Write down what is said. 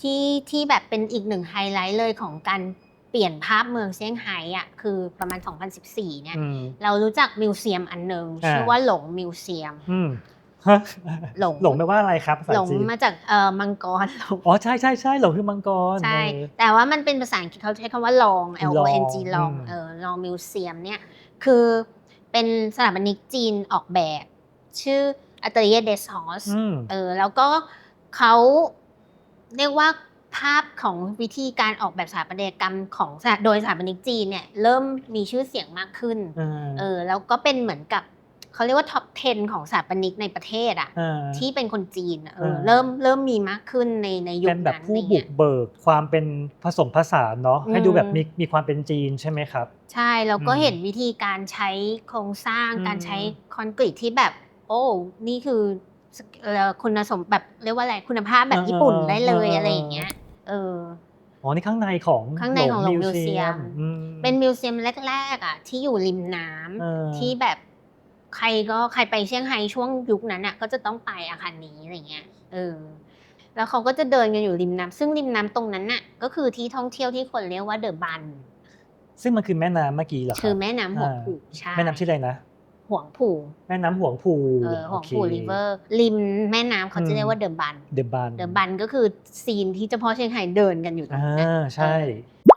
ที่ที่แบบเป็นอีกหนึ่งไฮไลท์เลยของการเปลี่ยนภาพเมืองเซี่ยงไฮ้อะคือประมาณ 2014 เนี่ยอืมเรารู้จักมิวเซียมอันหนึ่งอ่าชื่อว่าหลงมิวเซียมอืมฮะหลงหลงแปลว่าอะไรครับภาษาหลงจีนมาจากเอ่อมังกรหลงอ๋อใช่ใช่ใช่หลงคือมังกรใช่เออแต่ว่ามันเป็นภาษาอังกฤษเขาใช้คำว่าลอง L O N G ลองอืมเออลองมิวเซียมเนี่ยคือเป็นสถาปนิกจีนออกแบบ ชื่ออัตเลียเดสฮอสอืมเออแล้วก็เขา เรียกว่าภาพของวิธีการออกแบบสถาปัตยกรรมของสถาโดยสถาปนิกจีนเนี่ยเริ่มมีชื่อเสียงมากขึ้นเออเออแล้วก็เป็นเหมือนกับเขาเรียกว่าท็อป 10 ของสถาปนิกในประเทศอะเออที่เป็นคนจีนอะเออเออเริ่มเริ่มมีมากขึ้นในในยุคเป็นแบบนั้นผู้อะไรบุเงี้กยเบิกความเป็นผสมผสานเนาะให้อืมดูแบบมีมีความเป็นจีนใช่ไหมครับ ใช่แล้วก็อืมเห็นวิธีการใช้โครงสร้างอืมการใช้คอนกรีตที่แบบ โอ้นี่คือเอ่อ คุณสมบัติเรียกว่าอะไรคุณภาพแบบญี่ปุ่นได้เลยอะไรอย่างเงี้ย เอออ๋อนี่ข้างในของข้างในของโรงมิวเซียมอืมเป็นมิวเซียมแรกๆอะที่อยู่ริมน้ำเออที่แบบใครก็ใครไปเซี่ยงไฮ้ช่วงยุคนั้นอะ ก็จะต้องไปอาคารนี้อะไรเงี้ยเออแล้วเขาก็จะเดินกันอยู่ริมน้ำซึ่งริมน้ำตรงนั้นน่ะ ก็คือที่ท่องเที่ยวที่คนเรียกว่าเดอะบัน ซึ่งมันคือแม่น้ำเมื่อกี้เหรอรับคือแม่น้ำหัวผูใช่แม่น้ำชื่ออะไรนะ หวงผูแม่น้ำหวงพูเออหวงผูริเวอร์ริมแม่น้ำเขาจะเรียกว่าเดอะบัน เดอะบานเดอะบันก็คือซีนที่เจ้าพ่อเชียงไฮ้เดินกันอยู่ตรงอ่นั้นาใช่เอ